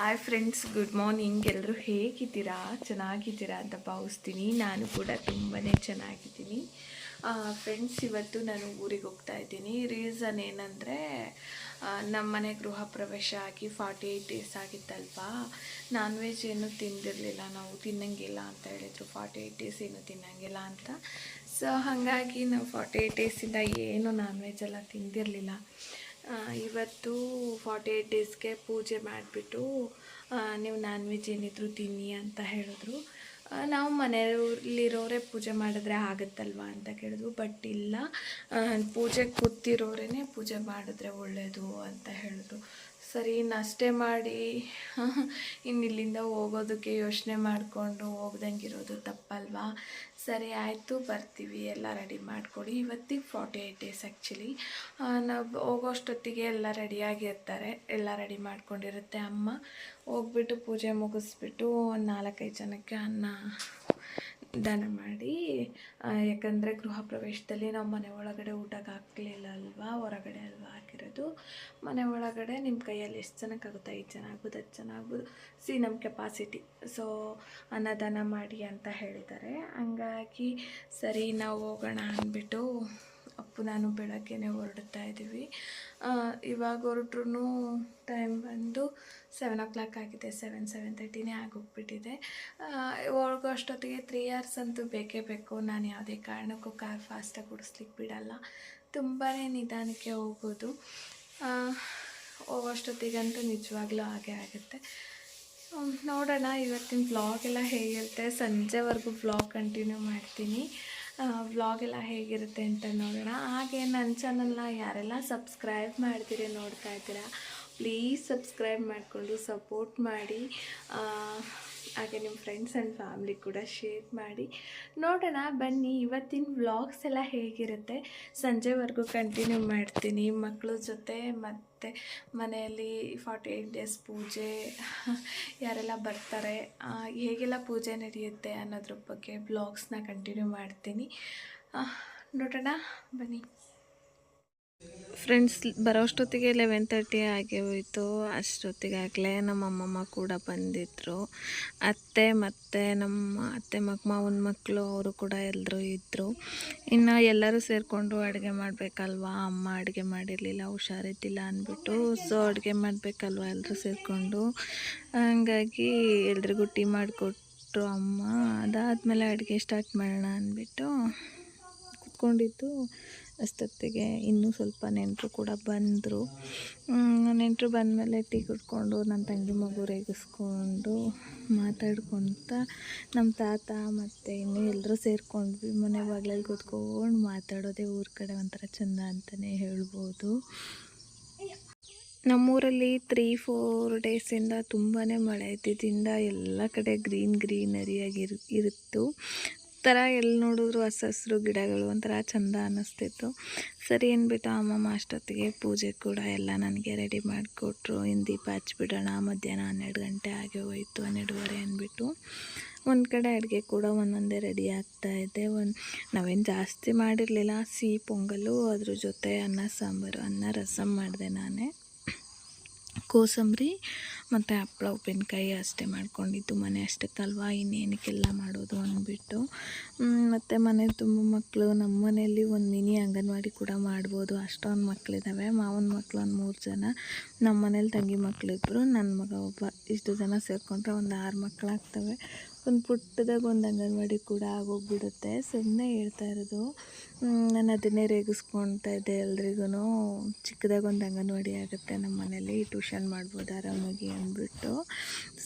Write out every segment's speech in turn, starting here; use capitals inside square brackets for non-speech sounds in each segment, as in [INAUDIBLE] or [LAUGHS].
Hi friends good morning ಎಲ್ಲರೂ ಹೇಗಿದ್ದೀರಾ? ಚೆನ್ನಾಗಿದ್ದೀರಾ ಅಂತ ಭಾವಿಸ್ತೀನಿ. ನಾನು ಕೂಡ ತುಂಬಾ ಚೆನ್ನಾಗಿದ್ದೀನಿ. ಫ್ರೆಂಡ್ಸ್ ಇವತ್ತು ನಾನು ಊರಿಗೆ ಹೋಗ್ತಾ ಇದ್ದೀನಿ. ರೀಸನ್ ಏನಂದರೆ ನಮ್ಮ ಮನೆ ಗೃಹ ಪ್ರವೇಶ ಆಗಿ ಫಾರ್ಟಿ ಏಯ್ಟ್ ಡೇಸ್ ಆಗಿತ್ತಲ್ವಾ? ನಾನ್ ವೆಜ್ ಏನು ತಿಂದಿರಲಿಲ್ಲ ನಾವು. ತಿನ್ನಂಗಿಲ್ಲ ಅಂತ ಹೇಳಿದರು. ಫಾರ್ಟಿ ಏಯ್ಟ್ ಡೇಸ್ ಏನು ತಿನ್ನಂಗಿಲ್ಲ ಅಂತ. ಸೊ ಹಾಗಾಗಿ ನಾವು ಫಾರ್ಟಿ ಏಯ್ಟ್ ಡೇಸಿಂದ ಏನು ನಾನ್ ವೆಜ್ ಎಲ್ಲ ತಿಂದಿರಲಿಲ್ಲ. ಇವತ್ತು ಫಾರ್ಟಿ ಏಯ್ಟ್ ಡೇಸ್ಗೆ ಪೂಜೆ ಮಾಡಿಬಿಟ್ಟು ನೀವು ನಾನ್ ವೆಜ್ ಏನಿದ್ರು ತಿನ್ನಿ ಅಂತ ಹೇಳಿದ್ರು. ನಾವು ಮನೆಯಲ್ಲಿರೋರೇ ಪೂಜೆ ಮಾಡಿದ್ರೆ ಆಗುತ್ತಲ್ವಾ ಅಂತ ಕೇಳಿದ್ರು. ಬಟ್ ಇಲ್ಲ. ಪೂಜೆ ಕೂತಿರೋರೇ ಪೂಜೆ ಮಾಡಿದ್ರೆ ಒಳ್ಳೆಯದು ಅಂತ ಹೇಳಿದ್ರು. ಸರಿ, ನಷ್ಟೇ ಮಾಡಿ. [LAUGHS] ಇನ್ನು ಇಲ್ಲಿಂದ ಹೋಗೋದಕ್ಕೆ ಯೋಚನೆ ಮಾಡಿಕೊಂಡು ಹೋಗ್ದಂಗಿರೋದು ತಪ್ಪಲ್ವಾ? ಸರಿ ಆಯಿತು, ಬರ್ತೀವಿ. ಎಲ್ಲ ರೆಡಿ ಮಾಡಿಕೊಡಿ. ಇವತ್ತಿಗೆ ಫಾರ್ಟಿ ಏಯ್ಟ್ ಡೇಸ್ ಆ್ಯಕ್ಚುಲಿ ನಾವು ಹೋಗೋಷ್ಟೊತ್ತಿಗೆ ಎಲ್ಲ ರೆಡಿಯಾಗಿರ್ತಾರೆ ಎಲ್ಲ ರೆಡಿ ಮಾಡ್ಕೊಂಡಿರುತ್ತೆ ಅಮ್ಮ. ಹೋಗ್ಬಿಟ್ಟು ಪೂಜೆ ಮುಗಿಸ್ಬಿಟ್ಟು ನಾಲ್ಕೈದು ಜನಕ್ಕೆ ಅನ್ನ ದಾನ ಮಾಡಿ ಯಾಕಂದರೆ ಗೃಹ ಪ್ರವೇಶದಲ್ಲಿ ನಾವು ಮನೆ ಒಳಗಡೆ ಊಟಕ್ಕೆ ಹಾಕಲಿಲ್ಲ ಅಲ್ವಾ, ಹೊರಗಡೆ ಅಲ್ವಾ ಹಾಕಿರೋದು. ಮನೆ ಒಳಗಡೆ ನಿಮ್ಮ ಕೈಯಲ್ಲಿ ಎಷ್ಟು ಜನಕ್ಕೆ ಆಗುತ್ತೆ ಐದು ಜನ ಆಗ್ಬೋದು, ಹತ್ತು ಜನ ಆಗ್ಬೋದು. ಸಿ ನಮ್ಮ ಕೆಪಾಸಿಟಿ ಸೊ ಅನ್ನದಾನ ಮಾಡಿ ಅಂತ ಹೇಳಿದ್ದಾರೆ. ಹಂಗಾಗಿ ಸರಿ, ನಾವು ಹೋಗೋಣ ಅಂದ್ಬಿಟ್ಟು ಅಪ್ಪು, ನಾನು ಬೆಳಗ್ಗೆನೆ ಹೊರಡ್ತಾ ಇದ್ದೀವಿ. ಇವಾಗ ಹೊರಟ್ರು ಟೈಮ್ ಬಂದು ಸೆವೆನ್ ಓ ಕ್ಲಾಕ್ ಆಗಿದೆ ಸೆವೆನ್ ಸೆವೆನ್ ತರ್ಟಿನೇ ಆಗೋಗ್ಬಿಟ್ಟಿದೆ. ಹೋಗೋ ಅಷ್ಟೊತ್ತಿಗೆ ತ್ರೀ ಅವರ್ಸ್ ಅಂತೂ ಬೇಕೇ ಬೇಕು. ನಾನು ಯಾವುದೇ ಕಾರಣಕ್ಕೂ ಕಾರ್ ಫಾಸ್ಟಾಗಿ ಓಡಿಸ್ಲಿಕ್ಕೆ ಬಿಡಲ್ಲ. ತುಂಬಾ ನಿಧಾನಕ್ಕೆ ಹೋಗೋದು. ಹೋಗೋಷ್ಟೊತ್ತಿಗಂತೂ ನಿಜವಾಗ್ಲೂ ಹಾಗೆ ಆಗುತ್ತೆ. ನೋಡೋಣ. ಇವತ್ತಿನ ಬ್ಲಾಗ್ ಎಲ್ಲ ಹೇಗಿರುತ್ತೆ ಸಂಜೆವರೆಗೂ ಬ್ಲಾಗ್ ಕಂಟಿನ್ಯೂ ಮಾಡ್ತೀನಿ. ವ್ಲಾಗ್ ಎಲ್ಲ ಹೇಗಿರುತ್ತೆ ಅಂತ ನೋಡೋಣ. ಹಾಗೆ ನನ್ನ ಚಾನಲ್ನ ಯಾರೆಲ್ಲ ಸಬ್ಸ್ಕ್ರೈಬ್ ಮಾಡ್ತೀರಿ ನೋಡ್ತಾ ಇದ್ದೀರಾ ಪ್ಲೀಸ್ ಸಬ್ಸ್ಕ್ರೈಬ್ ಮಾಡಿಕೊಂಡು ಸಪೋರ್ಟ್ ಮಾಡಿ. ಹಾಗೆ ನಿಮ್ಮ ಫ್ರೆಂಡ್ಸ್ ಆ್ಯಂಡ್ ಫ್ಯಾಮ್ಲಿ ಕೂಡ ಶೇರ್ ಮಾಡಿ. ನೋಡೋಣ, ಬನ್ನಿ. ಇವತ್ತಿನ ವ್ಲಾಗ್ಸ್ ಎಲ್ಲ ಹೇಗಿರುತ್ತೆ? ಸಂಜೆವರೆಗೂ ಕಂಟಿನ್ಯೂ ಮಾಡ್ತೀನಿ. ಮಕ್ಕಳ ಜೊತೆ ಮತ್ತು ಮನೆಯಲ್ಲಿ ಫಾರ್ಟಿ ಏಯ್ಟ್ ಡೇಸ್ ಪೂಜೆ, ಯಾರೆಲ್ಲ ಬರ್ತಾರೆ ಹೇಗೆಲ್ಲ ಪೂಜೆ ನಡೆಯುತ್ತೆ ಅನ್ನೋದ್ರ ಬಗ್ಗೆ ಬ್ಲಾಗ್ಸ್ನ ಕಂಟಿನ್ಯೂ ಮಾಡ್ತೀನಿ. ನೋಡೋಣ, ಬನ್ನಿ. ಫ್ರೆಂಡ್ಸ್ ಬರೋಷ್ಟೊತ್ತಿಗೆ ಲೆವೆನ್ ತರ್ಟಿ ಆಗಿ ಹೋಯಿತು. ಅಷ್ಟೊತ್ತಿಗೆ ಆಗಲೇ ನಮ್ಮ ಅಮ್ಮಮ್ಮ ಕೂಡ ಬಂದಿದ್ದರು ಅತ್ತೆ ಮತ್ತು ನಮ್ಮ ಅತ್ತೆ ಮಕ್ ಮಾವನ ಮಕ್ಕಳು ಅವರು ಕೂಡ ಎಲ್ಲರೂ ಇದ್ದರು ಇನ್ನು ಎಲ್ಲರೂ ಸೇರಿಕೊಂಡು ಅಡುಗೆ ಮಾಡಬೇಕಲ್ವಾ? ಅಮ್ಮ ಅಡುಗೆ ಮಾಡಿರಲಿಲ್ಲ ಹುಷಾರಿದ್ದಿಲ್ಲ ಅಂದ್ಬಿಟ್ಟು. ಸೊ ಅಡುಗೆ ಮಾಡಬೇಕಲ್ವ ಎಲ್ಲರೂ ಸೇರಿಕೊಂಡು? ಹಂಗಾಗಿ ಎಲ್ರಿಗೂ ಟೀ ಮಾಡಿಕೊಟ್ರು ಅಮ್ಮ. ಅದಾದಮೇಲೆ ಅಡುಗೆ ಸ್ಟಾರ್ಟ್ ಮಾಡೋಣ ಅಂದ್ಬಿಟ್ಟು ಕುತ್ಕೊಂಡಿದ್ದು. ಅಷ್ಟೊತ್ತಿಗೆ ಇನ್ನೂ ಸ್ವಲ್ಪ ನೆಂಟರು ಕೂಡ ಬಂದರು. ನೆಂಟರು ಬಂದಮೇಲೆ ಟೀ ಕುಡ್ಕೊಂಡು ನನ್ನ ತಂಗಿ ಮಗು ರೇಗಿಸ್ಕೊಂಡು ಮಾತಾಡ್ಕೊತ ನಮ್ಮ ತಾತ ಮತ್ತು ಇನ್ನೂ ಎಲ್ಲರೂ ಸೇರಿಕೊಂಡ್ವಿ. ಮನೆ ಬಾಗ್ಲಲ್ಲಿ ಕೂತ್ಕೊಂಡು ಮಾತಾಡೋದೇ ಊರ ಕಡೆ ಒಂಥರ ಚೆಂದ ಅಂತಲೇ ಹೇಳ್ಬೋದು. ನಮ್ಮೂರಲ್ಲಿ ತ್ರೀ ಫೋರ್ ಡೇಸಿಂದ ತುಂಬಾ ಮಳೆ ಇದ್ದಿದ್ದರಿಂದ ಎಲ್ಲ ಕಡೆ ಗ್ರೀನ್ ಗ್ರೀನರಿಯಾಗಿ ಇರು, ಇರುತ್ತು. ಥರ ಎಲ್ಲಿ ನೋಡಿದ್ರು ಹಸ ಹಸ್ರು ಗಿಡಗಳು ಒಂಥರ ಚಂದ ಅನ್ನಿಸ್ತಿತ್ತು. ಸರಿ ಅಂದ್ಬಿಟ್ಟು ಅಮ್ಮಮ್ಮ ಅಷ್ಟೊತ್ತಿಗೆ ಪೂಜೆ ಕೂಡ ಎಲ್ಲ ನನಗೆ ರೆಡಿ ಮಾಡಿಕೊಟ್ರು. ಇನ್ನು ದೀಪ ಹಚ್ಬಿಡೋಣ, ಮಧ್ಯಾಹ್ನ ಹನ್ನೆರಡು ಗಂಟೆ ಹಾಗೆ ಹೋಯಿತು, ಹನ್ನೆರಡುವರೆ ಅಂದ್ಬಿಟ್ಟು. ಒಂದು ಕಡೆ ಅಡುಗೆ ಕೂಡ ಒಂದೊಂದೇ ರೆಡಿ ಆಗ್ತಾ ಇದೆ. ಒಂದು ನಾವೇನು ಜಾಸ್ತಿ ಮಾಡಿರಲಿಲ್ಲ, ಸಿಹಿ, ಪೊಂಗಲು, ಅದ್ರ ಜೊತೆ ಅನ್ನ, ಸಾಂಬಾರು, ಅನ್ನ ರಸಮ್ ಮಾಡಿದೆ ನಾನೇ. ಕೋಸಂಬರಿ ಮತ್ತು ಹಪ್ಪಳ ಉಪ್ಪಿನಕಾಯಿ ಅಷ್ಟೇ ಮಾಡ್ಕೊಂಡಿದ್ದು. ಮನೆ ಅಷ್ಟಕ್ಕಲ್ವಾ ಇನ್ನೇನಕ್ಕೆಲ್ಲ ಮಾಡೋದು ಅಂದ್ಬಿಟ್ಟು. ಮತ್ತು ಮನೆ ತುಂಬ ಮಕ್ಕಳು. ನಮ್ಮ ಮನೆಯಲ್ಲಿ ಒಂದು ಮಿನಿ ಅಂಗನವಾಡಿ ಕೂಡ ಮಾಡ್ಬೋದು. ಅಷ್ಟೊಂದು ಮಕ್ಕಳಿದ್ದಾವೆ ಮಾವನ ಮಕ್ಕಳು ಒಂದು ಮೂರು ಜನ. ನಮ್ಮ ಮನೇಲಿ ತಂಗಿ ಮಕ್ಕಳಿಬ್ಬರು ನನ್ನ ಮಗ ಒಬ್ಬ. ಇಷ್ಟು ಜನ ಸೇರಿಕೊಂಡ್ರೆ ಒಂದು ಆರು ಮಕ್ಕಳಾಗ್ತವೆ ಒಂದು ಪುಟ್ಟದಾಗ ಒಂದು ಅಂಗನವಾಡಿ ಕೂಡ ಆಗೋಗ್ಬಿಡುತ್ತೆ. ಸುಮ್ಮನೆ ಹೇಳ್ತಾ ಇರೋದು. ನಾನು ಅದನ್ನೇ ರೇಗಿಸ್ಕೊಳ್ತಾ ಇದ್ದೆ. ಎಲ್ರಿಗೂ ಚಿಕ್ಕದಾಗ ಒಂದು ಅಂಗನವಾಡಿ ಆಗುತ್ತೆ ನಮ್ಮ ಮನೇಲಿ ಟ್ಯೂಷನ್ ಮಾಡ್ಬೋದು ಆರಾಮಾಗಿ ಅಂದ್ಬಿಟ್ಟು.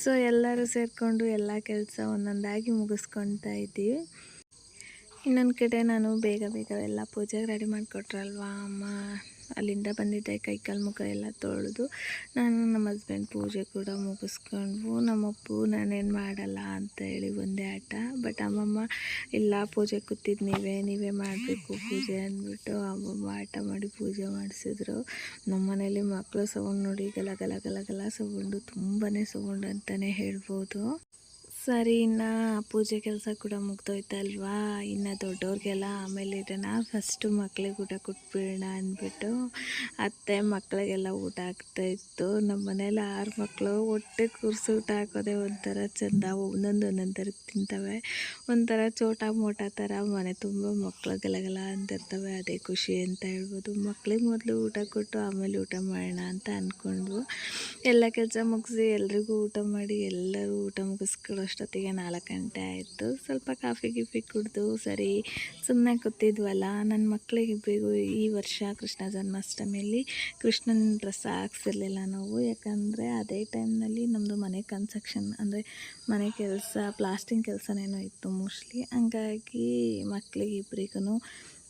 ಸೊ ಎಲ್ಲರೂ ಸೇರಿಕೊಂಡು ಎಲ್ಲ ಕೆಲಸ ಒಂದೊಂದಾಗಿ ಮುಗಿಸ್ಕೊತಾ ಇದ್ದೀವಿ ಇನ್ನೊಂದು ಕಡೆ ನಾನು ಬೇಗ ಬೇಗ ಎಲ್ಲ ಪೂಜೆಗೆ ರೆಡಿ ಮಾಡಿಕೊಟ್ರಲ್ವಾ, ಅಮ್ಮ? ಅಲ್ಲಿಂದ ಬಂದಿದ್ದೆ ಕೈ ಕಾಲು ಮುಖ ಎಲ್ಲ ತೊಳೆದು. ನಾನು ನಮ್ಮ ಹಸ್ಬೆಂಡ್ ಪೂಜೆ ಕೂಡ ಮುಗಿಸ್ಕೊಂಡ್ವು. ನಮ್ಮಪ್ಪು, ನಾನೇನು ಮಾಡಲ್ಲ ಅಂತ ಹೇಳಿ ಒಂದೇ ಆಟ. ಬಟ್ ಅಮ್ಮಮ್ಮ, ಇಲ್ಲ, ಪೂಜೆ ಕೂತಿದ್ದು ನೀವೇ ನೀವೇ ಮಾಡಬೇಕು ಪೂಜೆ ಅಂದ್ಬಿಟ್ಟು ಅಮ್ಮಮ್ಮ ಆಟ ಮಾಡಿ ಪೂಜೆ ಮಾಡಿಸಿದ್ರು. ನಮ್ಮ ಮನೇಲಿ ಮಕ್ಕಳು ಸೌಂಡ್ ನೋಡಿ ಗಲ ಗಲ ಗಲ ಗಲ ಸೌಂಡು ತುಂಬಾ ಸೌಂಡ್ ಅಂತಲೇ ಹೇಳ್ಬೋದು. ಸರಿ, ಇನ್ನು ಪೂಜೆ ಕೆಲಸ ಕೂಡ ಮುಗ್ದೋಯ್ತಲ್ವಾ? ಇನ್ನು ದೊಡ್ಡವ್ರಿಗೆಲ್ಲ ಆಮೇಲೆ ಇರೋಣ. ಫಸ್ಟು ಮಕ್ಳಿಗೆ ಊಟ ಕೊಟ್ಬಿಡೋಣ ಅಂದ್ಬಿಟ್ಟು ಅತ್ತೆ ಮಕ್ಕಳಿಗೆಲ್ಲ ಊಟ ಆಗ್ತಾಯಿತ್ತು ನಮ್ಮ ಮನೇಲಿ ಆರು ಮಕ್ಕಳು ಒಟ್ಟೆ ಕೂರಿಸಿ ಊಟ ಹಾಕೋದೇ ಒಂಥರ ಚೆಂದ. ಒಂದೊಂದು ಒಂದೊಂದು ತಿಂತವೆ. ಒಂಥರ ಚೋಟ ಮೋಟ ಥರ ಮನೆ ತುಂಬ ಮಕ್ಕಳು ಗಲಗಲ ಅಂತಿರ್ತವೆ ಅದೇ ಖುಷಿ ಅಂತ ಹೇಳ್ಬೋದು. ಮಕ್ಳಿಗೆ ಮೊದಲು ಊಟ ಕೊಟ್ಟು ಆಮೇಲೆ ಊಟ ಮಾಡೋಣ ಅಂತ ಅಂದ್ಕೊಂಡ್ವು ಎಲ್ಲ ಕೆಲಸ ಮುಗಿಸಿ ಎಲ್ರಿಗೂ ಊಟ ಮಾಡಿ ಎಲ್ಲರೂ ಊಟ ಮುಗಿಸ್ಕೊಳ್ಳೋ ಅಷ್ಟೊತ್ತಿಗೆ ನಾಲ್ಕು ಗಂಟೆ ಆಯಿತು. ಸ್ವಲ್ಪ ಕಾಫಿ, ಗಿಫಿ ಕುಡಿದು ಸರಿ ಸುಮ್ಮನೆ ಕೂತಿದ್ವಲ್ಲ. ನನ್ನ ಮಕ್ಕಳಿಗಿಬ್ಬರಿಗೂ ಈ ವರ್ಷ ಕೃಷ್ಣ ಜನ್ಮಾಷ್ಟಮಿಯಲ್ಲಿ ಕೃಷ್ಣನ ಡ್ರೆಸ್ ಹಾಕ್ಸಿರ್ಲಿಲ್ಲ ನಾವು. ಯಾಕಂದರೆ ಅದೇ ಟೈಮ್ನಲ್ಲಿ ನಮ್ಮದು ಮನೆ ಕನ್ಸ್ಟ್ರಕ್ಷನ್ ಅಂದರೆ ಮನೆ ಕೆಲಸ ಪ್ಲಾಸ್ಟಿಂಗ್ ಕೆಲಸನೇನೋ ಇತ್ತು ಮೋಸ್ಟ್ಲಿ ಹಂಗಾಗಿ ಮಕ್ಕಳಿಗಿಬ್ರಿಗೂ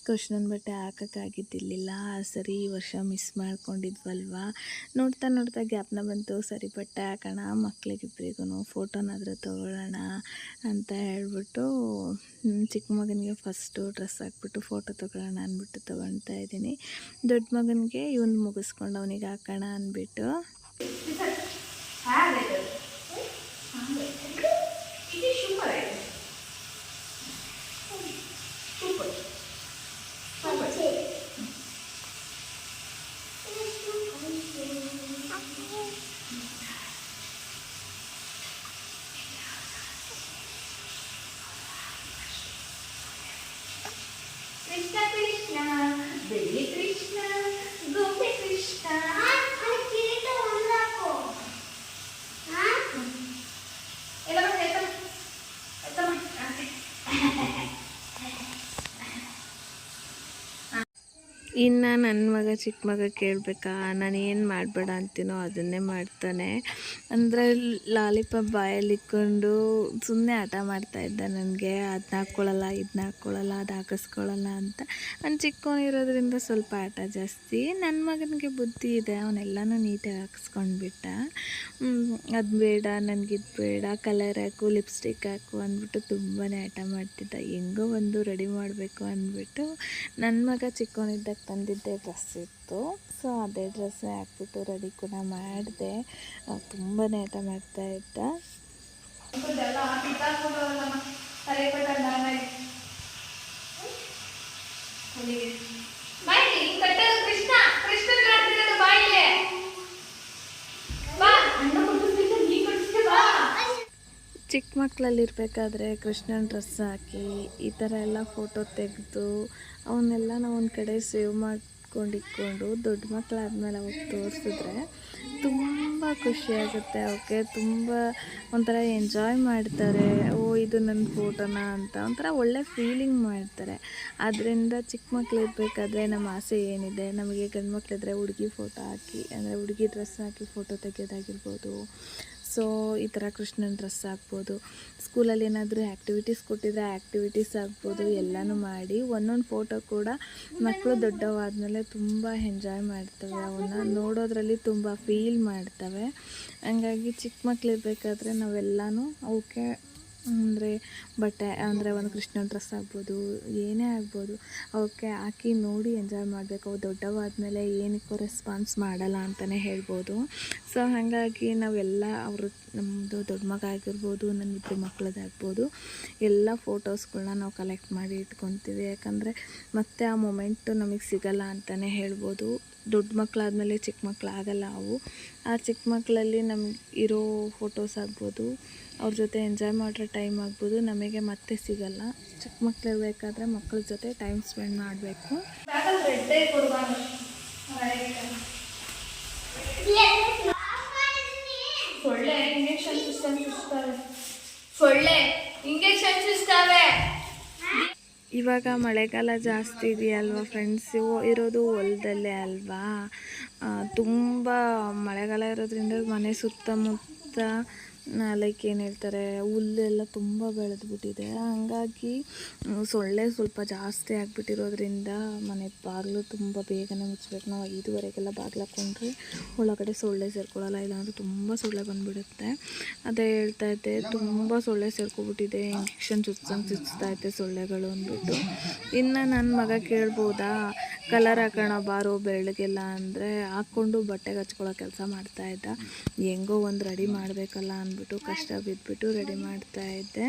ಕೃಷ್ಣನ ಬಟ್ಟೆ ಹಾಕೋಕ್ಕಾಗಿದ್ದಿರಲಿಲ್ಲ. ಸರಿ ಈ ವರ್ಷ ಮಿಸ್ ಮಾಡ್ಕೊಂಡಿದ್ವಲ್ವಾ? ನೋಡ್ತಾ ನೋಡ್ತಾ ಜ್ಞಾಪನ ಬಂತು. ಸರಿ ಬಟ್ಟೆ ಹಾಕೋಣ ಮಕ್ಳಿಗಿಬ್ರಿಗೂ ಫೋಟೋನಾದರೂ ತೊಗೊಳ್ಳೋಣ ಅಂತ ಹೇಳ್ಬಿಟ್ಟು ಚಿಕ್ಕ ಮಗನಿಗೆ ಫಸ್ಟು ಡ್ರೆಸ್ ಹಾಕ್ಬಿಟ್ಟು ಫೋಟೋ ತೊಗೊಳ್ಳೋಣ ಅಂದ್ಬಿಟ್ಟು ತೊಗೊಳ್ತಾ ಇದ್ದೀನಿ. ದೊಡ್ಡ ಮಗನಿಗೆ ಇವನು ಮುಗಿಸ್ಕೊಂಡು ಅವನಿಗೆ ಹಾಕೋಣ ಅಂದ್ಬಿಟ್ಟು. Ha ha ha. ಇನ್ನು ನನ್ನ ಮಗ ಚಿಕ್ಕ ಮಗ ಕೇಳಬೇಕಾ? ನಾನು ಏನು ಮಾಡಬೇಡ ಅಂತೀನೋ ಅದನ್ನೇ ಮಾಡ್ತಾನೆ. ಅಂದರೆ ಲಾಲಿಪಾಪ್ ಬಾಯಲ್ಲಿಕ್ಕೊಂಡು ಸುಮ್ಮನೆ ಆಟ ಮಾಡ್ತಾ ಇದ್ದ ನನಗೆ. ಅದನ್ನ ಹಾಕ್ಕೊಳ್ಳಲ್ಲ ಇದನ್ನ ಹಾಕ್ಕೊಳ್ಳಲ್ಲ ಅದು ಹಾಕಿಸ್ಕೊಳ್ಳಲ್ಲ ಅಂತ. ನಾನು ಚಿಕ್ಕವನಿರೋದ್ರಿಂದ ಸ್ವಲ್ಪ ಆಟ ಜಾಸ್ತಿ. ನನ್ನ ಮಗನಿಗೆ ಬುದ್ಧಿ ಇದೆ, ಅವನೆಲ್ಲನೂ ನೀಟಾಗಿ ಹಾಕಿಸ್ಕೊಂಡ್ಬಿಟ್ಟ. ಅದು ಬೇಡ ನನಗಿದು ಬೇಡ, ಕಲರ್ ಹಾಕು, ಲಿಪ್ಸ್ಟಿಕ್ ಹಾಕು ಅಂದ್ಬಿಟ್ಟು ತುಂಬಾ ಆಟ ಮಾಡ್ತಿದ್ದ. ಹೆಂಗೋ ಒಂದು ರೆಡಿ ಮಾಡಬೇಕು ಅಂದ್ಬಿಟ್ಟು ನನ್ನ ಮಗ ಚಿಕ್ಕವನಿದ್ದಾಗ ತಂದಿದ್ದೆ ಡ್ರೆಸ್ ಇತ್ತು ಸೊ ಅದೇ ಡ್ರೆಸ್ಸೇ ಹಾಕ್ಬಿಟ್ಟು ರೆಡಿ ಕೂಡ ಮಾಡಿದೆ ತುಂಬಾ ಆಟ ಮಾಡ್ತಾ ಇದ್ದ ಇದೆಲ್ಲ ಕಿತ್ತಾಕ್ಬಿಡೋಲ್ಲಮ್ಮ. ತಲೆ ಕೊಟ್ಟ ನಾನಾಗಿ. ಅಲ್ಲಿಗೆ. ಬಾಯ್ಲಿ, ಹಿಂಗ್ ಕಟ್ಟೋದು ಕೃಷ್ಣ ಕೃಷ್ಣನ್ ಬಾ, ಅಣ್ಣ ಕೊಟ್ಟಿರ್ತಿದ್ದ, ನೀ ಕಟ್ಟಿಸ್ದೆ ಬಾ. ಚಿಕ್ಕ ಮಕ್ಕಳಲ್ಲಿರ್ಬೇಕಾದ್ರೆ ಕೃಷ್ಣನ ಡ್ರೆಸ್ ಹಾಕಿ ಈ ಥರ ಎಲ್ಲ ಫೋಟೋ ತೆಗೆದು ಅವನ್ನೆಲ್ಲ ನಾವು ಒಂದು ಕಡೆ ಸೇವ್ ಮಾಡ್ಕೊಂಡು ಇಟ್ಕೊಂಡು ದೊಡ್ಡ ಮಕ್ಕಳಾದ್ಮೇಲೆ ಅವಾಗ ತೋರಿಸಿದ್ರೆ ತುಂಬ ಖುಷಿಯಾಗುತ್ತೆ ಅವಕ್ಕೆ ತುಂಬ ಒಂಥರ ಎಂಜಾಯ್ ಮಾಡ್ತಾರೆ. ಓ, ಇದು ನನ್ನ ಫೋಟೋನ ಅಂತ ಒಂಥರ ಒಳ್ಳೆ ಫೀಲಿಂಗ್ ಮಾಡ್ತಾರೆ. ಆದ್ದರಿಂದ ಚಿಕ್ಕ ಮಕ್ಳು ಇರಬೇಕಾದ್ರೆ ನಮ್ಮ ಆಸೆ ಏನಿದೆ, ನಮಗೆ ಗಂಡು ಮಕ್ಕಳಿದ್ರೆ ಹುಡುಗಿ ಫೋಟೋ ಹಾಕಿ, ಅಂದರೆ ಹುಡುಗಿ ಡ್ರೆಸ್ ಹಾಕಿ ಫೋಟೋ ತೆಗೆಯೋದಾಗಿರ್ಬೋದು. ಸೊ ಈ ಥರ ಕೃಷ್ಣನ ಡ್ರೆಸ್ ಆಗ್ಬೋದು ಸ್ಕೂಲಲ್ಲಿ ಏನಾದರೂ ಆ್ಯಕ್ಟಿವಿಟೀಸ್ ಕೊಟ್ಟಿದ್ರೆ ಆ್ಯಕ್ಟಿವಿಟೀಸ್ ಆಗ್ಬೋದು ಎಲ್ಲನೂ ಮಾಡಿ. ಒಂದೊಂದು ಫೋಟೋ ಕೂಡ ಮಕ್ಕಳು ದೊಡ್ಡವಾದಮೇಲೆ ತುಂಬ ಎಂಜಾಯ್ ಮಾಡ್ತವೆ. ಅವನ್ನ ನೋಡೋದ್ರಲ್ಲಿ ತುಂಬ ಫೀಲ್ ಮಾಡ್ತವೆ. ಹಂಗಾಗಿ ಚಿಕ್ಕ ಮಕ್ಕಳಿರ್ಬೇಕಾದ್ರೆ ನಾವೆಲ್ಲನೂ ಅವಕ್ಕೆ ಅಂದರೆ ಬಟ್ಟೆ ಅಂದರೆ ಒಂದು ಕೃಷ್ಣ ಡ್ರೆಸ್ ಆಗ್ಬೋದು, ಏನೇ ಆಗ್ಬೋದು, ಅವಕ್ಕೆ ಹಾಕಿ ನೋಡಿ ಎಂಜಾಯ್ ಮಾಡಬೇಕು. ಅವು ದೊಡ್ಡವಾದಮೇಲೆ ಏನಕ್ಕೂ ರೆಸ್ಪಾನ್ಸ್ ಮಾಡಲ್ಲ ಅಂತಲೇ ಹೇಳ್ಬೋದು. ಸೊ ಹಾಗಾಗಿ ನಾವೆಲ್ಲ ಅವರು ನಮ್ಮದು ದೊಡ್ಡ ಮಗ ಆಗಿರ್ಬೋದು ನನ್ನ ಇಬ್ಬರು ಮಕ್ಕಳದಾಗ್ಬೋದು ಎಲ್ಲ ಫೋಟೋಸ್ಗಳನ್ನ ನಾವು ಕಲೆಕ್ಟ್ ಮಾಡಿ ಇಟ್ಕೊತೀವಿ. ಯಾಕಂದರೆ ಮತ್ತೆ ಆ ಮೊಮೆಂಟು ನಮಗೆ ಸಿಗಲ್ಲ ಅಂತಲೇ ಹೇಳ್ಬೋದು. ದೊಡ್ಡ ಮಕ್ಕಳಾದ್ಮೇಲೆ ಚಿಕ್ಕ ಮಕ್ಕಳಾಗಲ್ಲ ಅವು. ಆ ಚಿಕ್ಕ ಮಕ್ಕಳಲ್ಲಿ ನಮ್ಗೆ ಇರೋ ಫೋಟೋಸ್ ಆಗ್ಬೋದು, ಅವ್ರ ಜೊತೆ ಎಂಜಾಯ್ ಮಾಡಿರೋ ಟೈಮ್ ಆಗ್ಬೋದು, ನಮಗೆ ಮತ್ತೆ ಸಿಗಲ್ಲ. ಚಿಕ್ಕ ಮಕ್ಕಳು ಇರಬೇಕಾದ್ರೆ ಮಕ್ಕಳ ಜೊತೆ ಟೈಮ್ ಸ್ಪೆಂಡ್ ಮಾಡಬೇಕು. ಒಳ್ಳೆ ಇಂಜೆಕ್ಷನ್ ಸಿಸ್ಟಮ್ ಸಿಸ್ತಾರೆ ಸೊಳ್ಳೆ ಇಂಜೆಕ್ಷನ್ ಚುಚ್ತವೆ ಇವಾಗ ಮಳೆಗಾಲ ಜಾಸ್ತಿ ಇದೆಯಲ್ವಾ ಫ್ರೆಂಡ್ಸ್ ಇರೋದು ಹೊಲದಲ್ಲೇ ಅಲ್ವಾ? ತುಂಬ ಮಳೆಗಾಲ ಇರೋದ್ರಿಂದ ಮನೆ ಸುತ್ತಮುತ್ತ ಲೈಕ್ ಏನು ಹೇಳ್ತಾರೆ, ಹುಲ್ಲೆಲ್ಲ ತುಂಬ ಬೆಳೆದ್ಬಿಟ್ಟಿದೆ. ಹಂಗಾಗಿ ಸೊಳ್ಳೆ ಸ್ವಲ್ಪ ಜಾಸ್ತಿ ಆಗಿಬಿಟ್ಟಿರೋದ್ರಿಂದ ಮನೆ ಬಾಗಿಲು ತುಂಬ ಬೇಗನೆ ಮುಚ್ಚಬೇಕು ನಾವು ಐದುವರೆಗೆಲ್ಲ ಬಾಗಿಲು ಹಾಕ್ಕೊಂಡ್ರೆ ಒಳಗಡೆ ಸೊಳ್ಳೆ ಸೇರ್ಕೊಳ್ಳಲ್ಲ, ಇಲ್ಲಾಂದ್ರೆ ತುಂಬ ಸೊಳ್ಳೆ ಬಂದುಬಿಡುತ್ತೆ. ಅದೇ ಹೇಳ್ತಾ ಇದ್ದೆ, ತುಂಬ ಸೊಳ್ಳೆ ಸೇರ್ಕೊಬಿಟ್ಟಿದೆ, ಇಂಜೆಕ್ಷನ್ ಚುಚ್ಸಂಗೆ ಇದೆ ಸೊಳ್ಳೆಗಳು ಅಂದ್ಬಿಟ್ಟು. ಇನ್ನು ನನ್ನ ಮಗ ಕೇಳ್ಬೋದಾ? ಕಲರ್ ಹಾಕೋಣ, ಬಾರೋ ಬೆಳಗ್ಗೆಲ್ಲ ಅಂದರೆ ಹಾಕ್ಕೊಂಡು ಬಟ್ಟೆಗೆ ಹಚ್ಕೊಳ್ಳೋ ಕೆಲಸ ಮಾಡ್ತಾಯಿದ್ದ ಹೆಂಗೋ ಒಂದು ರೆಡಿ ಮಾಡಬೇಕಲ್ಲ ಅಂದ್ಬಿಟ್ಟು ಕಷ್ಟ ಬಿದ್ದುಬಿಟ್ಟು ರೆಡಿ ಮಾಡ್ತಾ ಇದ್ದೆ.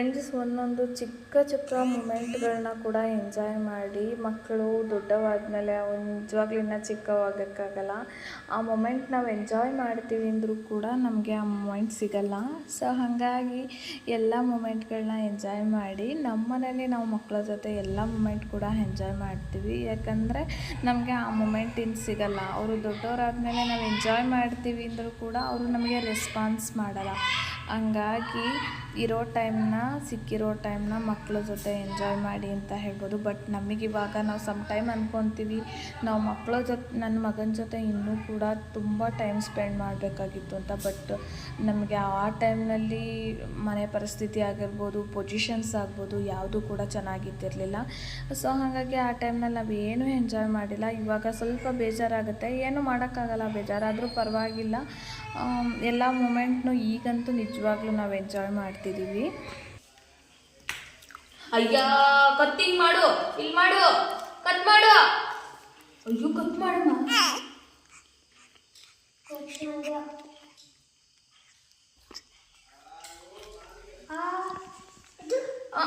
ಫ್ರೆಂಡ್ಸ್ ಒಂದೊಂದು ಚಿಕ್ಕ ಚಿಕ್ಕ ಮೂಮೆಂಟ್ಗಳನ್ನ ಕೂಡ ಎಂಜಾಯ್ ಮಾಡಿ ಮಕ್ಕಳು ದೊಡ್ಡವಾದ್ಮೇಲೆ ಅವು ನಿಜವಾಗ್ಲೂ ಇನ್ನೂ ಚಿಕ್ಕವಾಗೋಕ್ಕಾಗಲ್ಲ. ಆ ಮೊಮೆಂಟ್ ನಾವು ಎಂಜಾಯ್ ಮಾಡ್ತೀವಿ ಅಂದರೂ ಕೂಡ ನಮಗೆ ಆ ಮೊಮೆಂಟ್ ಸಿಗಲ್ಲ. ಸೊ ಹಾಗಾಗಿ ಎಲ್ಲ ಮೂಮೆಂಟ್ಗಳನ್ನ ಎಂಜಾಯ್ ಮಾಡಿ ನಮ್ಮ ಮನೇಲಿ ನಾವು ಮಕ್ಕಳ ಜೊತೆ ಎಲ್ಲ ಮೂಮೆಂಟ್ ಕೂಡ ಎಂಜಾಯ್ ಮಾಡ್ತೀವಿ. ಯಾಕಂದರೆ ನಮಗೆ ಆ ಮೊಮೆಂಟ್ ಇನ್ನು ಸಿಗಲ್ಲ. ಅವರು ದೊಡ್ಡವರಾದ್ಮೇಲೆ ನಾವು ಎಂಜಾಯ್ ಮಾಡ್ತೀವಿ ಅಂದರೂ ಕೂಡ ಅವರು ನಮಗೆ ರೆಸ್ಪಾನ್ಸ್ ಮಾಡಲ್ಲ. ಹಂಗಾಗಿ ಇರೋ ಟೈಮ್ನ, ಸಿಕ್ಕಿರೋ ಟೈಮ್ನ ಮಕ್ಕಳ ಜೊತೆ ಎಂಜಾಯ್ ಮಾಡಿ ಅಂತ ಹೇಳ್ಬೋದು. ಬಟ್ ನಮಗೆ ಇವಾಗ ನಾವು ಸಮ್ ಟೈಮ್ ಅಂದ್ಕೊತೀವಿ ನಾವು ಮಕ್ಕಳ ಜೊತೆ ನನ್ನ ಮಗನ ಜೊತೆ ಇನ್ನೂ ಕೂಡ ತುಂಬ ಟೈಮ್ ಸ್ಪೆಂಡ್ ಮಾಡಬೇಕಾಗಿತ್ತು ಅಂತ. ಬಟ್ ನಮಗೆ ಆ ಟೈಮ್ನಲ್ಲಿ ಮನೆ ಪರಿಸ್ಥಿತಿ ಆಗಿರ್ಬೋದು ಪೊಸಿಷನ್ಸ್ ಆಗ್ಬೋದು, ಯಾವುದೂ ಕೂಡ ಚೆನ್ನಾಗಿದ್ದಿರಲಿಲ್ಲ ಸೊ ಹಾಗಾಗಿ ಆ ಟೈಮ್ನಲ್ಲಿ ನಾವು ಏನೂ ಎಂಜಾಯ್ ಮಾಡಿಲ್ಲ. ಇವಾಗ ಸ್ವಲ್ಪ ಬೇಜಾರಾಗುತ್ತೆ. ಏನೂ ಮಾಡೋಕ್ಕಾಗಲ್ಲ. ಬೇಜಾರಾದರೂ ಪರವಾಗಿಲ್ಲ. ಎಲ್ಲ ಮೂಮೆಂಟ್ನು ಈಗಂತೂ ನಿಜವಾಗ್ಲೂ ನಾವು ಎಂಜಾಯ್ ಮಾಡ್ತಿದ್ದೀವಿ ಅಯ್ಯ ಕತ್ತಿಂಗ್ ಮಾಡು ಇಲ್ಲಿ ಮಾಡು ಕಟ್ ಮಾಡು ಅಯ್ಯೋ ಕಟ್ ಮಾಡಮ್ಮ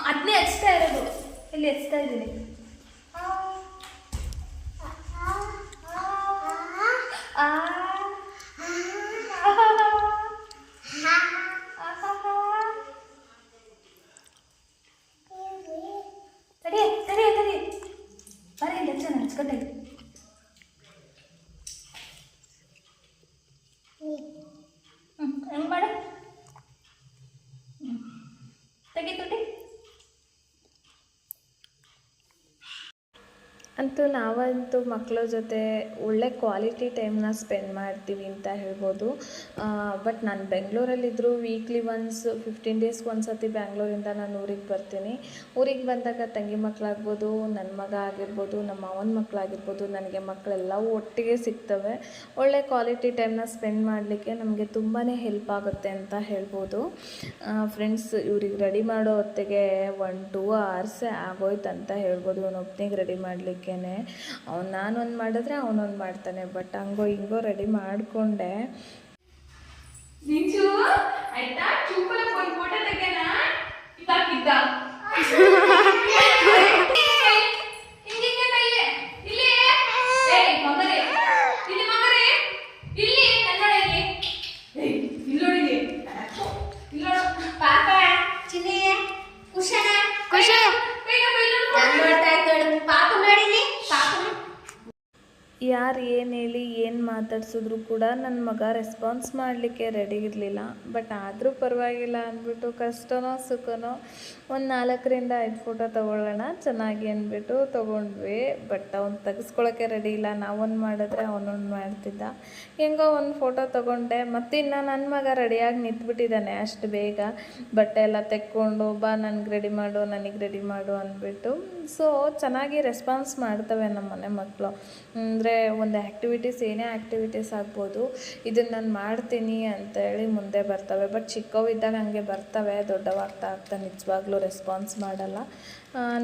ಅದನ್ನೇ ಹಚ್ತಾ ಇರೋದು ಇಲ್ಲಿ ಹಚ್ತಾ ಇದ್ದೀನಿ ಆ. ತಡಿ ತಡಿ ತಡಿ ಬರೀ ಇಲ್ಲ ಚೆನ್ನಾಗಿ ಹಚ್ಕೊತಾ ಹ್ಞೂ ಹೆಂಗೆ ಮಾಡು ಹ್ಞೂ ತೆಗಿ ತುಟಿ ಅಂತೂ ನಾವಂತೂ ಮಕ್ಕಳ ಜೊತೆ ಒಳ್ಳೆ ಕ್ವಾಲಿಟಿ ಟೈಮ್ನ ಸ್ಪೆಂಡ್ ಮಾಡ್ತೀವಿ ಅಂತ ಹೇಳ್ಬೋದು. ಬಟ್ ನಾನು ಬೆಂಗಳೂರಲ್ಲಿದ್ದರೂ ವೀಕ್ಲಿ ಒನ್ಸ್ ಫಿಫ್ಟೀನ್ ಡೇಸ್ಗೆ ಒಂದು ಸತಿ ಬ್ಯಾಂಗ್ಳೂರಿಂದ ನಾನು ಊರಿಗೆ ಬರ್ತೀನಿ. ಊರಿಗೆ ಬಂದಾಗ ತಂಗಿ ಮಕ್ಕಳಾಗ್ಬೋದು ನನ್ನ ಮಗ ಆಗಿರ್ಬೋದು ನಮ್ಮ ಅವನ ಮಕ್ಕಳಾಗಿರ್ಬೋದು ನನಗೆ ಮಕ್ಕಳೆಲ್ಲವೂ ಒಟ್ಟಿಗೆ ಸಿಗ್ತವೆ. ಒಳ್ಳೆ ಕ್ವಾಲಿಟಿ ಟೈಮ್ನ ಸ್ಪೆಂಡ್ ಮಾಡಲಿಕ್ಕೆ ನಮಗೆ ತುಂಬಾ ಹೆಲ್ಪ್ ಆಗುತ್ತೆ ಅಂತ ಹೇಳ್ಬೋದು. ಫ್ರೆಂಡ್ಸ್ ಇವ್ರಿಗೆ ರೆಡಿ ಮಾಡೋ ಹೊತ್ತಿಗೆ ಒನ್ ಟೂ ಅವರ್ಸೇ ಆಗೋಯ್ತು ಅಂತ ಹೇಳ್ಬೋದು. ಇವನೊಬ್ಬನಿಗೆ ರೆಡಿ ಮಾಡಲಿಕ್ಕೇ. ಅವ್ನು ನಾನೊಂದು ಮಾಡಿದ್ರೆ ಅವನೊಂದು ಮಾಡ್ತಾನೆ ಬಟ್ ಹಂಗೋ ಹಿಂಗೋ ರೆಡಿ ಮಾಡಿಕೊಂಡೆ. все, друзья. ಕೂಡ ನನ್ನ ಮಗ ರೆಸ್ಪಾನ್ಸ್ ಮಾಡಲಿಕ್ಕೆ ರೆಡಿ ಇರಲಿಲ್ಲ. ಬಟ್ ಆದರೂ ಪರವಾಗಿಲ್ಲ ಅಂದ್ಬಿಟ್ಟು ಕಷ್ಟನೋ ಸುಖನೋ ಒಂದು ನಾಲ್ಕರಿಂದ ಐದು ಫೋಟೋ ತೊಗೊಳ್ಳೋಣ ಚೆನ್ನಾಗಿ ಅಂದ್ಬಿಟ್ಟು ತೊಗೊಂಡ್ವಿ. ಬಟ್ ಅವ್ನು ತೆಗೆಸ್ಕೊಳಕ್ಕೆ ರೆಡಿ ಇಲ್ಲ. ನಾವೊಂದು ಮಾಡಿದ್ರೆ ಅವನೊಂದು ಮಾಡ್ತಿದ್ದ. ಹೆಂಗೋ ಒಂದು ಫೋಟೋ ತೊಗೊಂಡೆ. ಮತ್ತಿನ್ನು ನನ್ನ ಮಗ ರೆಡಿಯಾಗಿ ನಿಂತ್ಬಿಟ್ಟಿದ್ದಾನೆ ಅಷ್ಟು ಬೇಗ. ಬಟ್ಟೆ ಎಲ್ಲ ತೆಕ್ಕೊಂಡು, ಬಾ, ನನಗೆ ರೆಡಿ ಮಾಡು, ನನಗೆ ರೆಡಿ ಮಾಡು ಅಂದ್ಬಿಟ್ಟು. ಸೊ ಚೆನ್ನಾಗಿ ರೆಸ್ಪಾನ್ಸ್ ಮಾಡ್ತವೆ ನಮ್ಮ ಮನೆ ಮಕ್ಕಳು ಅಂದರೆ ಒಂದು ಆ್ಯಕ್ಟಿವಿಟೀಸ್ ಏನೇ ಆ್ಯಕ್ಟಿವಿಟೀಸ್ ಆಗ್ಬೋದು ಇದನ್ನು ನಾನು ಮಾಡ್ತೀನಿ ಅಂತೇಳಿ ಮುಂದೆ ಬರ್ತವೆ. ಬಟ್ ಚಿಕ್ಕವಿದ್ದಾಗ ಹಂಗೆ ಬರ್ತವೆ, ದೊಡ್ಡವಾಗ್ತಾ ಆಗ್ತಾ ನಿಜವಾಗ್ಲೂ ರೆಸ್ಪಾನ್ಸ್ ಮಾಡಲ್ಲ.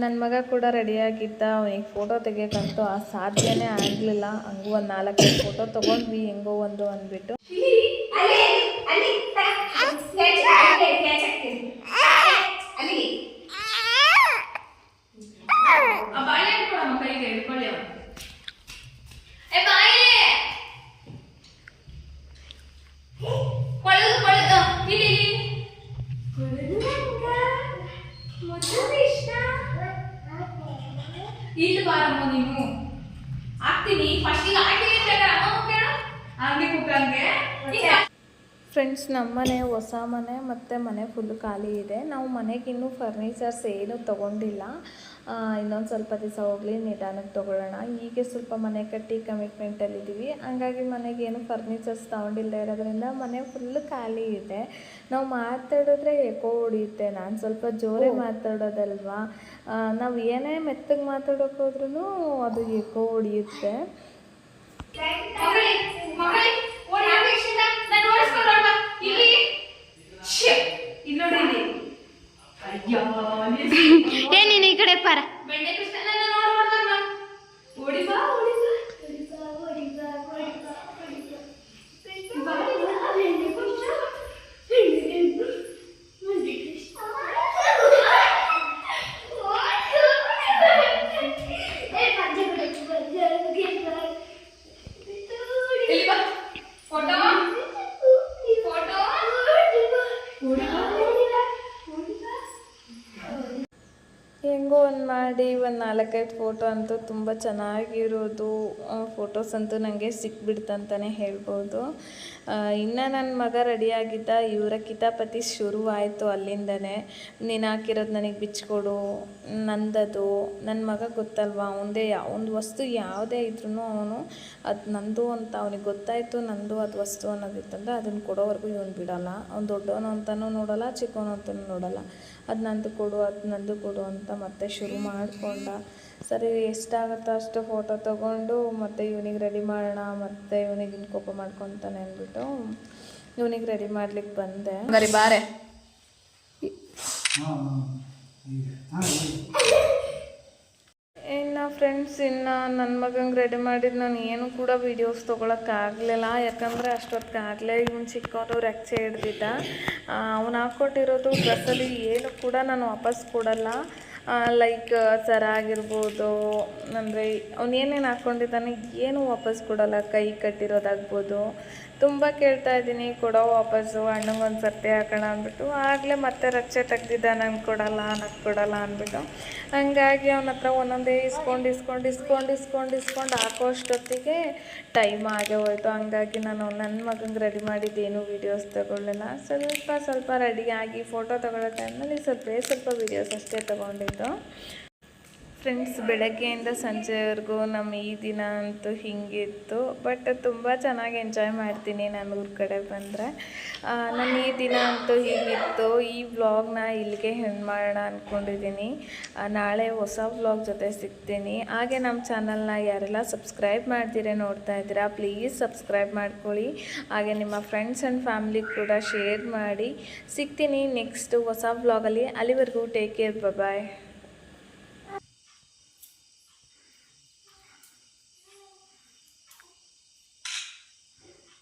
ನನ್ನ ಮಗ ಕೂಡ ರೆಡಿಯಾಗಿದ್ದ ಅವನಿಗೆ ಫೋಟೋ ತೆಗಿಯೋಕ್ಕಂತೂ ಆ ಸಾಧ್ಯನೇ ಆಗಲಿಲ್ಲ. ಹಂಗೂ ಒಂದು ನಾಲ್ಕೈದು ಫೋಟೋ ತೊಗೊಂಡ್ವಿ, ಹೆಂಗೋ ಒಂದು ಅಂದ್ಬಿಟ್ಟು. ಬಾರಮ್ಮ ನೀನು ಹಾಕ್ತೀನಿ ಫಸ್ಟಿಗೆ ಹಾಕಿ ಅಂತ ಅಮ್ಮ ಕೇಳು. ಹಂಗೆ. ಕುಕ್ಕಂಗೆ ಈಗ ಫ್ರೆಂಡ್ಸ್ ನಮ್ಮನೆ ಹೊಸ ಮನೆ ಮತ್ತು ಮನೆ ಫುಲ್ ಖಾಲಿ ಇದೆ. ನಾವು ಮನೆಗೆ ಇನ್ನೂ ಫರ್ನಿಚರ್ಸ್ ಏನೂ ತೊಗೊಂಡಿಲ್ಲ. ಇನ್ನೊಂದು ಸ್ವಲ್ಪ ದಿವಸ ಹೋಗಲಿ ನಿಧಾನಕ್ಕೆ ತೊಗೊಳ್ಳೋಣ. ಹೀಗೆ ಸ್ವಲ್ಪ ಮನೆ ಕಟ್ಟಿ ಕಮಿಟ್ಮೆಂಟಲ್ಲಿದ್ದೀವಿ ಹಂಗಾಗಿ ಮನೆಗೆ ಏನು ಫರ್ನಿಚರ್ಸ್ ತೊಗೊಂಡಿಲ್ಲದೆ ಇರೋದ್ರಿಂದ ಮನೆ ಫುಲ್ ಖಾಲಿ ಇದೆ. ನಾವು ಮಾತಾಡಿದ್ರೆ ಎಕೋ ಹೊಡಿಯುತ್ತೆ. ನಾನು ಸ್ವಲ್ಪ ಜೋರೇ ಮಾತಾಡೋದಲ್ವಾ? ನಾವು ಏನೇ ಮೆತ್ತಗೆ ಮಾತಾಡೋಕೆ ಹೋದ್ರೂ ಅದು ಎಕೋ ಹೊಡಿಯುತ್ತೆ ಮಗಳೇ ಮಗಳೇ ಓಡಿ ಆವೇಶದಿಂದ ನಾನು ಓಡಿಸ್ಕೊಂಡು ಹೊರಡ್ಬಾ. ಇಲ್ಲಿ ಶ್ಯೆ, ಇಲ್ಲಿ ನೋಡಿ ಇಲ್ಲಿ. ಅಯ್ಯೋ, ಏ ನೀನು ಈ ಕಡೆ ಪಾರ ಬೆಣ್ಣೆ ಕೃಷ್ಣ ನನ್ನ ನೋಡಿ ಹೊರಡ್ಬಾ. ಓಡಿ ಬಾ ಓಡಿ ಬಾ ಓಡಿ ಬಾ ಓಡಿ ಬಾ ಓಡಿ ಬಾ ಓಡಿ ಬಾ. ಬಾ, ಬಾ, ಬೆಣ್ಣೆ ಕೃಷ್ಣ. ಬೆಣ್ಣೆ ಕೃಷ್ಣ. ಇಲ್ಲಿ ಬಾ. ಫೋಟೋ ಫೋಟೋ ಓಡಿ ಬಾ ಓಡಿ ಬಾ ಓಡಿ ಬಾ ಹೆಂಗೋ ಒಂದು ಮಾಡಿ ಒಂದು ನಾಲ್ಕೈದು ಫೋಟೋ ಅಂತೂ ತುಂಬ ಚೆನ್ನಾಗಿರೋದು. ಫೋಟೋಸ್ ಅಂತೂ ನನಗೆ ಸಿಕ್ಬಿಡ್ತಂತಲೇ ಹೇಳ್ಬೋದು. ಇನ್ನು ನನ್ನ ಮಗ ರೆಡಿಯಾಗಿದ್ದ ಇವರ ಕಿತಾಪತಿ ಶುರುವಾಯಿತು ಅಲ್ಲಿಂದನೇ. ನೀನು ಹಾಕಿರೋದು ನನಗೆ ಬಿಚ್ಕೊಡು, ನಂದದು. ನನ್ನ ಮಗ ಗೊತ್ತಲ್ವಾ, ಅವನದೇ ಒಂದು ವಸ್ತು ಯಾವುದೇ ಇದ್ರೂ ಅವನು ಅದು ನಂದು ಅಂತ ಅವನಿಗೆ ಗೊತ್ತಾಯಿತು, ನಂದು ಅದು ವಸ್ತು ಅನ್ನೋದಿತ್ತಂದ್ರೆ ಅದನ್ನು ಕೊಡೋವರೆಗೂ ಇವನು ಬಿಡೋಲ್ಲ. ಅವ್ನು ದೊಡ್ಡವನು ಅಂತಲೂ ನೋಡೋಲ್ಲ, ಚಿಕ್ಕವನು ಅಂತಲೂ ನೋಡಲ್ಲ. ಅದು ನಂದು ಕೊಡು ಅದು ನಂದು ಕೊಡು ಅಂತ ಮತ್ತೆ ಶುರು ಮಾಡಿಕೊಂಡ. ಸರಿ ಎಷ್ಟಾಗುತ್ತೋ ಅಷ್ಟು ಫೋಟೋ ತೊಗೊಂಡು ಮತ್ತೆ ಇವನಿಗೆ ರೆಡಿ ಮಾಡೋಣ ಮತ್ತೆ ಇವನಿಗೆ ಇನ್ನು ಕೋಪ ಮಾಡ್ಕೊತಾನೆ ಅಂದ್ಬಿಟ್ಟು ಇವನಿಗೆ ರೆಡಿ ಮಾಡ್ಲಿಕ್ಕೆ ಬಂದೆ. ಬರೀ. ಬಾರೆ ಫ್ರೆಂಡ್ಸ್ ಇನ್ನು ನನ್ನ ಮಗಂಗೆ ರೆಡಿ ಮಾಡಿದ್ದು ನಾನು ಏನು ಕೂಡ ವೀಡಿಯೋಸ್ ತೊಗೊಳಕ್ಕಾಗಲಿಲ್ಲ ಯಾಕಂದರೆ ಅಷ್ಟೊತ್ತಿಗಾಗಲೇ ಇವ್ನು ಚಿಕ್ಕವನು ರೆಕ್ಚೆ ಹಿಡ್ದಿದ್ದ. ಅವ್ನು ಹಾಕ್ಕೊಟ್ಟಿರೋದು ಡ್ರೆಸ್ಸಲ್ಲಿ ಏನು ಕೂಡ ನಾನು ವಾಪಸ್ ಕೊಡಲ್ಲ. ಲೈಕ್ ಸರ ಆಗಿರ್ಬೋದು, ಅಂದರೆ ಅವ್ನು ಏನೇನು ಹಾಕ್ಕೊಂಡಿದ್ದಾನೆ ಏನು ವಾಪಸ್ ಕೊಡೋಲ್ಲ, ಕೈ ಕಟ್ಟಿರೋದಾಗ್ಬೋದು. ತುಂಬ ಕೇಳ್ತಾ ಇದ್ದೀನಿ, ಕೊಡೋ ವಾಪಸ್ಸು ಅಣ್ಣಂಗೊಂದು ಸರ್ತಿ ಹಾಕೋಣ ಅಂದ್ಬಿಟ್ಟು. ಆಗಲೇ ಮತ್ತೆ ರಕ್ಷೆ ತೆಗ್ದಿದ್ದ ನಂಗೆ ಕೊಡಲ್ಲ ನನಗೆ ಕೊಡಲ್ಲ ಅಂದ್ಬಿಟ್ಟು. ಹಂಗಾಗಿ ಅವನ ಹತ್ರ ಒಂದೊಂದೇ ಇಸ್ಕೊಂಡು ಇಸ್ಕೊಂಡು ಇಸ್ಕೊಂಡು ಇಸ್ಕೊಂಡು ಇಸ್ಕೊಂಡು ಹಾಕೋ ಅಷ್ಟೊತ್ತಿಗೆ ಟೈಮ್ ಆಗೇ ಹೋಯಿತು. ಹಂಗಾಗಿ ನಾನು ನನ್ನ ಮಗಂಗೆ ರೆಡಿ ಮಾಡಿದ್ದೇನು ವೀಡಿಯೋಸ್ ತೊಗೊಳ್ಳಲ್ಲ. ಸ್ವಲ್ಪ ಸ್ವಲ್ಪ ರೆಡಿ ಆಗಿ ಫೋಟೋ ತಗೊಳ್ಳೋ ಟೈಮಲ್ಲಿ ಸ್ವಲ್ಪ ಸ್ವಲ್ಪ ವೀಡಿಯೋಸ್ ಅಷ್ಟೇ ತೊಗೊಂಡಿದ್ದು. ಫ್ರೆಂಡ್ಸ್ ಬೆಳಗ್ಗೆಯಿಂದ ಸಂಜೆವರೆಗೂ ನಮ್ಮ ಈ ದಿನ ಅಂತೂ ಹಿಂಗಿತ್ತು ಬಟ್ ತುಂಬ ಚೆನ್ನಾಗಿ ಎಂಜಾಯ್ ಮಾಡ್ತೀನಿ ನಾನು ಊರ ಕಡೆ ಬಂದರೆ. ನಮ್ಮ ಈ ದಿನ ಅಂತೂ ಹೀಗಿತ್ತು, ಈ ವ್ಲಾಗ್ನ ಇಲ್ಲಿಗೆ ಹೆಣ್ಣು ಮಾಡೋಣ ಅಂದ್ಕೊಂಡಿದ್ದೀನಿ ನಾಳೆ ಹೊಸ ವ್ಲಾಗ್ ಜೊತೆ ಸಿಗ್ತೀನಿ. ಹಾಗೆ ನಮ್ಮ ಚಾನಲ್ನ ಯಾರೆಲ್ಲ ಸಬ್ಸ್ಕ್ರೈಬ್ ಮಾಡ್ತೀರಾ ನೋಡ್ತಾ ಇದ್ದೀರಾ ಪ್ಲೀಸ್ ಸಬ್ಸ್ಕ್ರೈಬ್ ಮಾಡ್ಕೊಳ್ಳಿ. ಹಾಗೆ ನಿಮ್ಮ ಫ್ರೆಂಡ್ಸ್ ಆ್ಯಂಡ್ ಫ್ಯಾಮ್ಲಿ ಕೂಡ ಶೇರ್ ಮಾಡಿ. ಸಿಗ್ತೀನಿ ನೆಕ್ಸ್ಟ್ ಹೊಸ ವ್ಲಾಗಲ್ಲಿ ಅಲ್ಲಿವರೆಗೂ ಟೇಕ್ ಕೇರ್ ಬಾಯ್